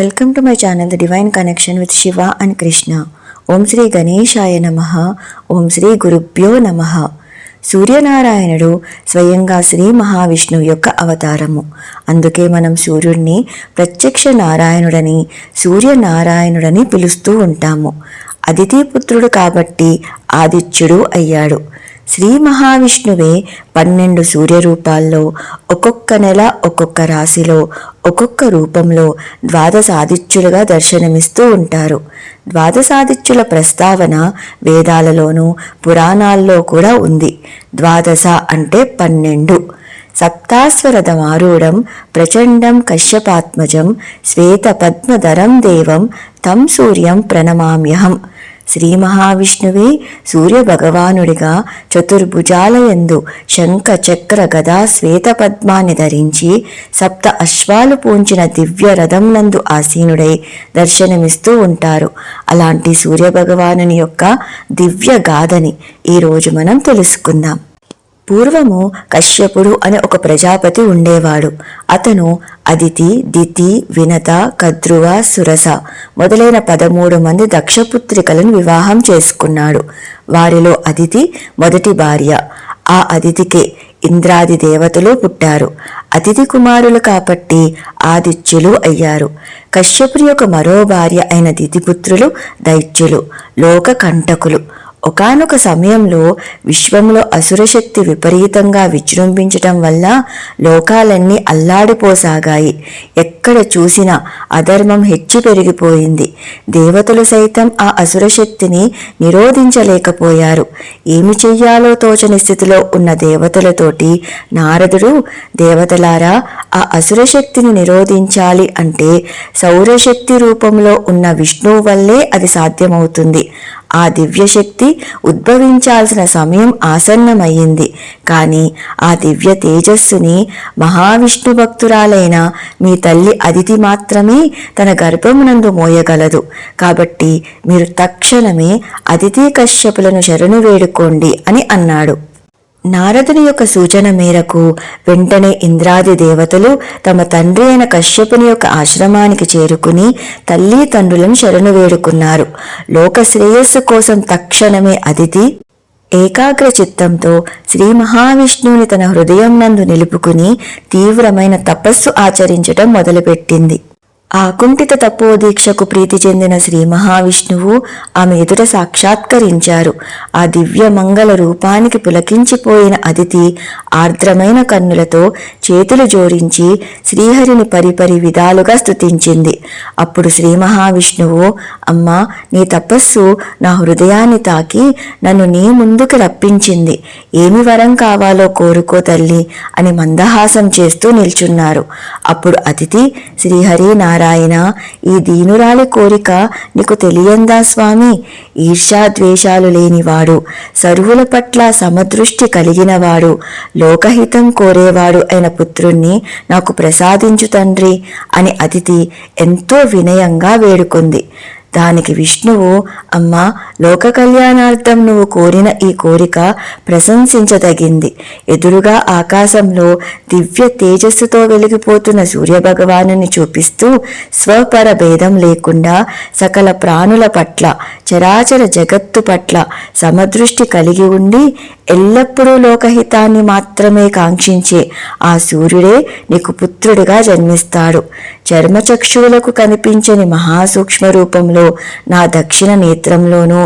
Welcome to my channel the divine connection with Shiva and Krishna Om Shri గణేశాయ నమ. ఓం శ్రీ గురుభ్యో నమ. సూర్యనారాయణుడు స్వయంగా శ్రీ మహావిష్ణువు యొక్క అవతారము. అందుకే మనం సూర్యుడిని ప్రత్యక్ష నారాయణుడని సూర్యనారాయణుడని పిలుస్తూ ఉంటాము. అదితి పుత్రుడు కాబట్టి ఆదిత్యుడు అయ్యాడు. శ్రీ మహావిష్ణువే పన్నెండు సూర్యరూపాల్లో ఒక్కొక్క నెల ఒక్కొక్క రాశిలో ఒక్కొక్క రూపంలో ద్వాదశాదిత్యులుగా దర్శనమిస్తూ ఉంటారు. ద్వాదశాదిత్యుల ప్రస్తావన వేదాలలోనూ పురాణాల్లో కూడా ఉంది. ద్వాదశ అంటే పన్నెండు. సప్తాస్వరథమారూఢం ప్రచండం కశ్యపాత్మజం శ్వేతపద్మధరం దేవం తం సూర్యం ప్రణమామ్యహం. శ్రీ మహావిష్ణువే సూర్య భగవానుడిగా చతుర్భుజాలయందు శంఖ చక్ర గదా శ్వేతపద్మాన్ని ధరించి సప్త అశ్వాలు పూంచిన దివ్య రథం నందు ఆసీనుడై దర్శనమిస్తూ ఉంటారు. అలాంటి సూర్య భగవానుని యొక్క దివ్య గాథని ఈరోజు మనం తెలుసుకుందాం. పూర్వము కశ్యపుడు అనే ఒక ప్రజాపతి ఉండేవాడు. అతను అదితి దితి వినత కద్రువ సురస మొదలైన పదమూడు మంది దక్షపుత్రికలను వివాహం చేసుకున్నాడు. వారిలో అదితి మొదటి భార్య. ఆ అదితికే ఇంద్రాది దేవతలు పుట్టారు. అతిథి కుమారులు కాబట్టి ఆదిత్యులు అయ్యారు. కశ్యపుడి యొక్క మరో భార్య అయిన దితిపుత్రులు దైత్యులు లోక కంటకులు. ఒకానొక సమయంలో విశ్వంలో అసురశక్తి విపరీతంగా విజృంభించటం వల్ల లోకాలన్నీ అల్లాడిపోసాగాయి. ఎక్కడ చూసినా అధర్మం హెచ్చు పెరిగిపోయింది. దేవతలు సైతం ఆ అసురశక్తిని నిరోధించలేకపోయారు. ఏమి చెయ్యాలో తోచని స్థితిలో ఉన్న దేవతలతోటి నారదుడు దేవతలారా ఆ అసురశక్తిని నిరోధించాలి అంటే సౌరశక్తి రూపంలో ఉన్న విష్ణువు వల్లే అది సాధ్యమవుతుంది. ఆ దివ్యశక్తి ఉద్భవించాల్సిన సమయం ఆసన్నమయ్యింది. కానీ ఆ దివ్య తేజస్సుని మహావిష్ణు భక్తురాలైన మీ తల్లి అదితి మాత్రమే తన గర్భమునందు మోయగలదు. కాబట్టి మీరు తక్షణమే అదితి కశ్యపులను శరణు వేడుకోండి అని అన్నాడు. నారదుని యొక్క సూచన మేరకు వెంటనే ఇంద్రాది దేవతలు తమ తండ్రి అయిన కశ్యపుని యొక్క ఆశ్రమానికి చేరుకుని తల్లి తండ్రులను శరణు వేడుకున్నారు. లోక శ్రేయస్సు కోసం తక్షణమే అదితి ఏకాగ్ర చిత్తంతో శ్రీ మహావిష్ణువుని తన హృదయం నందు నిలుపుకుని తీవ్రమైన తపస్సు ఆచరించటం మొదలుపెట్టింది. ఆ కుంఠిత తపోదీక్షకు ప్రీతి చెందిన శ్రీ మహావిష్ణువు ఆమె ఎదుట సాక్షాత్కరించారు. ఆ దివ్య మంగళ రూపానికి పులకించిపోయిన అతిథి ఆర్ద్రమైన కన్నులతో చేతులు జోడించి శ్రీహరిని పరిపరి విధాలుగా స్తుతించింది. అప్పుడు శ్రీ మహావిష్ణువు అమ్మా నీ తపస్సు నా హృదయాన్ని తాకి నన్ను నీ ముందుకు రప్పించింది. ఏమి వరం కావాలో కోరుకో తల్లి అని మందహాసం చేస్తూ నిల్చున్నారు. అప్పుడు అతిథి శ్రీహరి నారాయణ ఈ దీనురాలి కోరిక నీకు తెలియందా స్వామి? ఈర్ష్యాద్వేషాలు లేనివాడు సరువుల పట్ల సమదృష్టి కలిగినవాడు లోకహితం కోరేవాడు అయిన పుత్రుణ్ణి నాకు ప్రసాదించు తండ్రి అని అతిథి ఎంతో వినయంగా వేడుకుంది. దానికి విష్ణువు అమ్మ లోక కళ్యాణార్థం నువ్వు కోరిన ఈ కోరిక ప్రశంసించదగింది. ఎదురుగా ఆకాశంలో దివ్య తేజస్సుతో వెలిగిపోతున్న సూర్యభగవానుని చూపిస్తూ స్వపర భేదం లేకుండా సకల ప్రాణుల పట్ల చరాచర జగత్తు పట్ల సమదృష్టి కలిగి ఉండి ఎల్లప్పుడూ లోకహితాన్ని మాత్రమే కాంక్షించే ఆ సూర్యుడే నీకు పుత్రుడిగా జన్మిస్తాడు. చర్మచక్షువులకు కనిపించని మహాసూక్ష్మ రూపంలో నా దక్షిణ నేత్రంలోనూ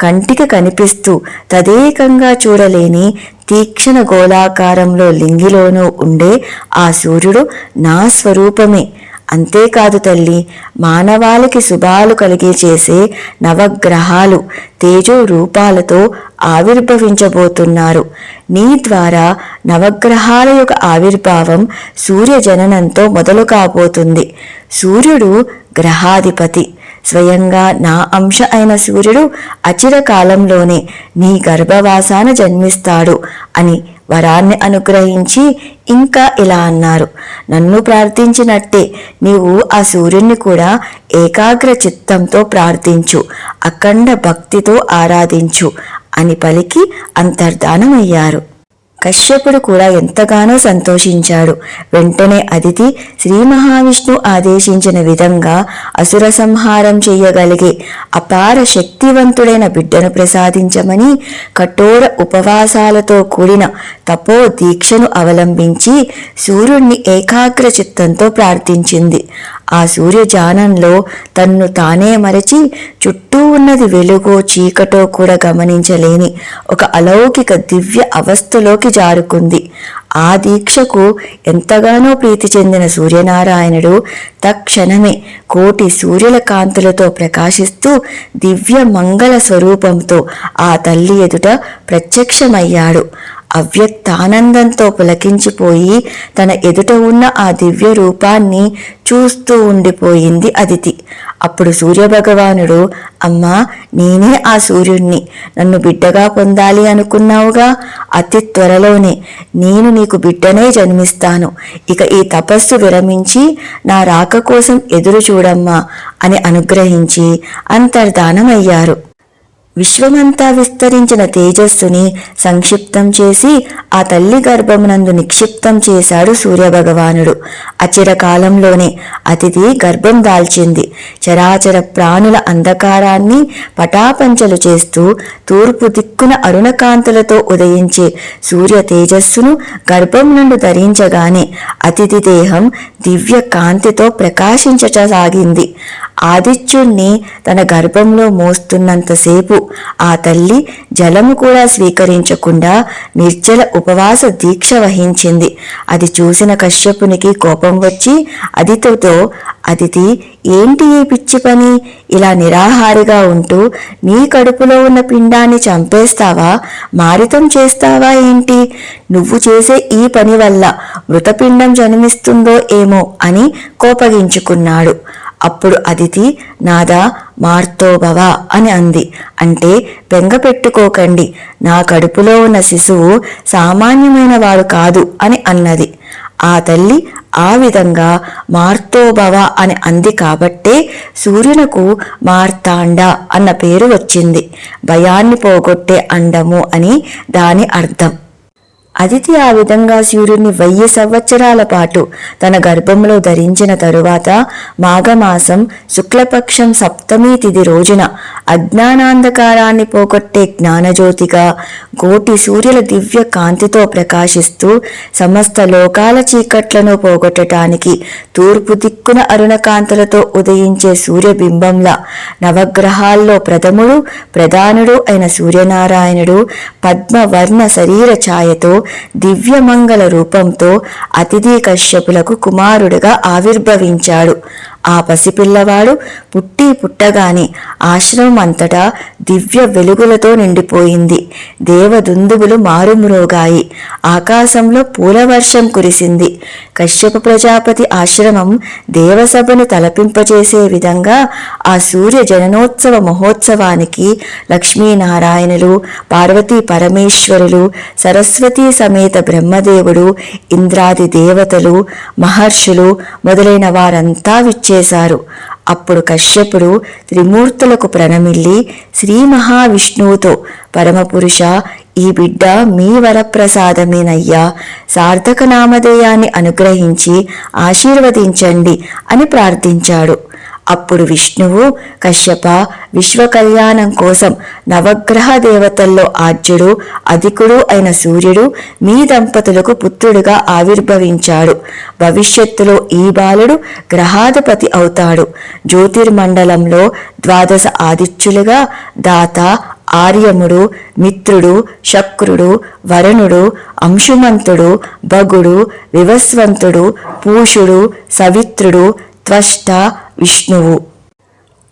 కంటికి కనిపిస్తూ తదేకంగా చూడలేని తీక్షణ గోళాకారంలో లింగిలోనూ ఉండే ఆ సూర్యుడు నా స్వరూపమే. అంతేకాదు తల్లి మానవాళికి శుభాలు కలిగే చేసే నవగ్రహాలు తేజో రూపాలతో ఆవిర్భవించబోతున్నారు. నీ ద్వారా నవగ్రహాల యొక్క ఆవిర్భావం సూర్య జననంతో మొదలు కాబోతుంది. సూర్యుడు గ్రహాధిపతి. స్వయంగా నా అంశ అయిన సూర్యుడు అచిరకాలంలోనే నీ గర్భవాసాన జన్మిస్తాడు అని వరాన్ని అనుగ్రహించి ఇంకా ఇలా అన్నారు. నన్ను ప్రార్థించినట్టే నీవు ఆ సూర్యుని కూడా ఏకాగ్ర చిత్తంతో ప్రార్థించు అఖండ భక్తితో ఆరాధించు అని పలికి అంతర్ధానమయ్యారు. కశ్యపుడు కూడా ఎంతగానో సంతోషించాడు. వెంటనే అదితి శ్రీ మహావిష్ణు ఆదేశించిన విధంగా అసుర సంహారం చెయ్యగలిగే అపార శక్తివంతుడైన బిడ్డను ప్రసాదించమని కఠోర ఉపవాసాలతో కూడిన తపో దీక్షను అవలంబించి సూర్యుణ్ణి ఏకాగ్ర చిత్తంతో ప్రార్థించింది. ఆ సూర్యజానంలో తన్ను తానే మరచి చుట్టూ ఉన్నది వెలుగో చీకటో కూడా గమనించలేని ఒక అలౌకిక దివ్య అవస్థలోకి జారుకుంది. ఆ దీక్షకు ఎంతగానో ప్రీతి చెందిన సూర్యనారాయణుడు తక్షణమే కోటి సూర్యుల కాంతులతో ప్రకాశిస్తూ దివ్య మంగళ స్వరూపంతో ఆ తల్లి ఎదుట ప్రత్యక్షమయ్యాడు. అవ్యక్తానందంతో పులకించిపోయి తన ఎదుట ఉన్న ఆ దివ్య రూపాన్ని చూస్తూ ఉండిపోయింది అదితి. అప్పుడు సూర్యభగవానుడు అమ్మా నేనే ఆ సూర్యుణ్ణి. నన్ను బిడ్డగా పొందాలి అనుకున్నావుగా? అతి త్వరలోనే. నేను నీకు బిడ్డనే జన్మిస్తాను. ఇక ఈ తపస్సు విరమించి నా రాక కోసం ఎదురు చూడమ్మా అని అనుగ్రహించి అంతర్ధానమయ్యారు. విశ్వమంతా విస్తరించిన తేజస్సుని సంక్షిప్తం చేసి ఆ తల్లి గర్భమునందు నిక్షిప్తం చేశాడు సూర్యభగవానుడు. అచిరకాలంలోనే అతిథి గర్భం దాల్చింది. చరాచర ప్రాణుల అంధకారాన్ని పటాపంచలు చేస్తూ తూర్పు దిక్కున అరుణకాంతులతో ఉదయించే సూర్య తేజస్సును గర్భం నుండి ధరించగానే అతిథి దేహం దివ్య కాంతితో ప్రకాశించటసాగింది ఆదిత్యుణ్ణి తన గర్భంలో మోస్తున్నంతసేపు ఆ తల్లి జలము కూడా స్వీకరించకుండా నిర్జల ఉపవాస దీక్ష వహించింది. అది చూసిన కశ్యపునికి కోపం వచ్చి అదితతో అదితి ఏంటి ఈ పిచ్చి పని? ఇలా నిరాహారిగా ఉంటూ నీ కడుపులో ఉన్న పిండాన్ని చంపేస్తావా? మారితం చేస్తావా ఏంటి? నువ్వు చేసే ఈ పని వల్ల మృతపిండం జన్మిస్తుందో ఏమో అని కోపగించుకున్నాడు. అప్పుడు అదితి నాదా మార్తోభవ అని అంది. అంటే బెంగ పెట్టుకోకండి. నా కడుపులో ఉన్న శిశువు సామాన్యమైన వాడు కాదు అని అన్నది. ఆ తల్లి ఆ విధంగా మార్తోభవ అని అంది కాబట్టే సూర్యునకు మార్తాండ అన్న పేరు వచ్చింది. భయాన్ని పోగొట్టే అండము అని దాని అర్థం. అదితి ఆ విధంగా సూర్యుడిని వెయ్యి సంవత్సరాల పాటు తన గర్భంలో ధరించిన తరువాత మాఘమాసం శుక్లపక్షం సప్తమి తిది రోజున అజ్ఞానాంధకారాన్ని పోగొట్టే జ్ఞానజ్యోతిగా కోటి సూర్యుల దివ్య కాంతితో ప్రకాశిస్తూ సమస్త లోకాల చీకట్లను పోగొట్టడానికి తూర్పు దిక్కున అరుణకాంతులతో ఉదయించే సూర్యబింబంలా నవగ్రహాల్లో ప్రథముడు ప్రధానుడు అయిన సూర్యనారాయణుడు పద్మవర్ణ శరీర ఛాయతో దివ్యమంగళ రూపంతో అతిథి కశ్యపులకు కుమారుడుగా ఆవిర్భవించాడు. ఆ పసిపిల్లవాడు పుట్టి పుట్టగానే ఆశ్రమం అంతటా దివ్య వెలుగులతో నిండిపోయింది. దేవదుందుబులు మారుమ్రోగాయి. ఆకాశంలో పూలవర్షం కురిసింది. కశ్యప ప్రజాపతి ఆశ్రమం దేవసభను తలపింపచేసే విధంగా ఆ సూర్య జననోత్సవ మహోత్సవానికి లక్ష్మీనారాయణులు పార్వతీ పరమేశ్వరులు సరస్వతీ సమేత బ్రహ్మదేవుడు ఇంద్రాది దేవతలు మహర్షులు మొదలైన వారంతా చేశారు అప్పుడు కశ్యపుడు త్రిమూర్తులకు ప్రణమిల్లి శ్రీ మహావిష్ణువుతో పరమపురుష ఈ బిడ్డ మీ వరప్రసాదమేనయ్యా సార్థక నామధేయాన్ని అనుగ్రహించి ఆశీర్వదించండి అని ప్రార్థించాడు. అప్పుడు విష్ణువు కశ్యప విశ్వకళ్యాణం కోసం నవగ్రహ దేవతల్లో ఆర్జుడు అధికుడు అయిన సూర్యుడు మీ దంపతులకు పుత్రుడుగా ఆవిర్భవించాడు. భవిష్యత్తులో ఈ బాలుడు గ్రహాధిపతి అవుతాడు. జ్యోతిర్మండలంలో ద్వాదశ ఆదిత్యులుగా దాత ఆర్యముడు మిత్రుడు శక్రుడు వరుణుడు అంశుమంతుడు భగుడు వివస్వంతుడు పూషుడు సవిత్రుడు త్వష్ట విష్ణువు.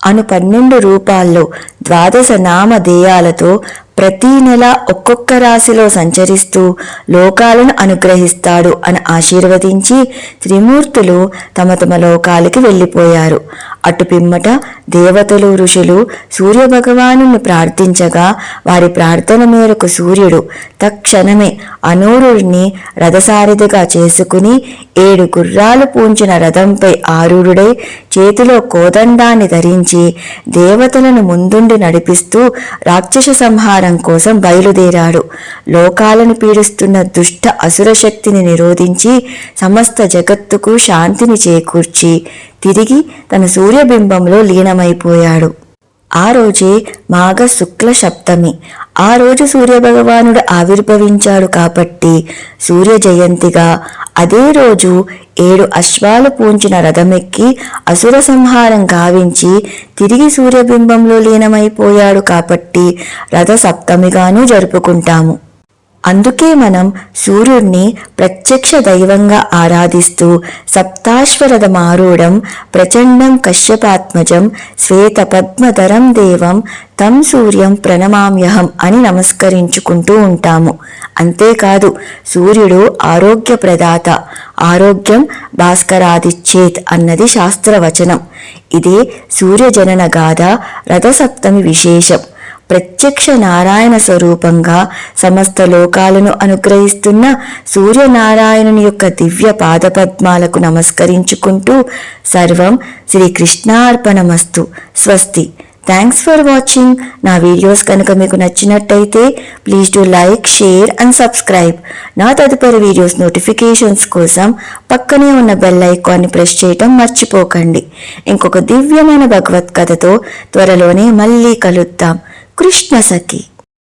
అను పన్నెండు రూపాల్లో ద్వాదశ నామధేయాలతో ప్రతి నెల ఒక్కొక్క రాశిలో సంచరిస్తూ లోకాలను అనుగ్రహిస్తాడు అని ఆశీర్వదించి త్రిమూర్తులు తమ తమ లోకాలకి వెళ్ళిపోయారు. అటు పిమ్మట దేవతలు ఋషులు సూర్యభగవాను ప్రార్థించగా వారి ప్రార్థన మేరకు సూర్యుడు తక్షణమే అనూరుడిని రథసారథిగా చేసుకుని ఏడు గుర్రాలు పూంచిన రథంపై ఆరుడై చేతిలో కోదండాన్ని ధరించి దేవతలను ముందుండి నడిపిస్తూ రాక్షస సంహారం కోసం బయలుదేరాడు. లోకాలను పీడిస్తున్న దుష్ట అసుర శక్తిని నిరోధించి సమస్త జగత్తుకు శాంతిని చేకూర్చి తిరిగి తన సూర్యబింబంలో లీనమైపోయాడు. ఆ రోజే మాఘ శుక్ల సప్తమి. ఆ రోజు సూర్యభగవానుడు ఆవిర్భవించాడు కాబట్టి సూర్య జయంతిగా అదే రోజు ఏడు అశ్వాలు పూంచిన రథమెక్కి అసుర సంహారం గావించి తిరిగి సూర్యబింబంలో లీనమైపోయాడు కాబట్టి రథ సప్తమిగాను జరుపుకుంటాము. అందుకే మనం సూర్యుడిని ప్రత్యక్ష దైవంగా ఆరాధిస్తూ సప్తాశ్వరథమారూఢం ప్రచండం కశ్యపాత్మజం శ్వేత పద్మధరం దేవం తం సూర్యం ప్రణమామ్యహం అని నమస్కరించుకుంటూ ఉంటాము. అంతేకాదు సూర్యుడు ఆరోగ్య ప్రదాత ఆరోగ్యం భాస్కరాదిచ్చేత్ అన్నది శాస్త్రవచనం. ఇదే సూర్యజనన గాథ రథసప్తమి విశేషం. ప్రత్యక్ష నారాయణ స్వరూపంగా సమస్త లోకాలను అనుగ్రహిస్తున్న సూర్యనారాయణుని యొక్క దివ్య పాదపద్మాలకు నమస్కరించుకుంటూ సర్వం శ్రీకృష్ణార్పణమస్తు. స్వస్తి. థ్యాంక్స్ ఫర్ వాచింగ్ నా వీడియోస్ కనుక మీకు నచ్చినట్టయితే please to like share and subscribe నా తదుపరి వీడియోస్ నోటిఫికేషన్స్ కోసం పక్కనే ఉన్న బెల్ ఐకాన్ని ప్రెస్ చేయటం మర్చిపోకండి. ఇంకొక దివ్యమైన భగవత్ కథతో త్వరలోనే మళ్ళీ కలుద్దాం. కృష్ణ సఖి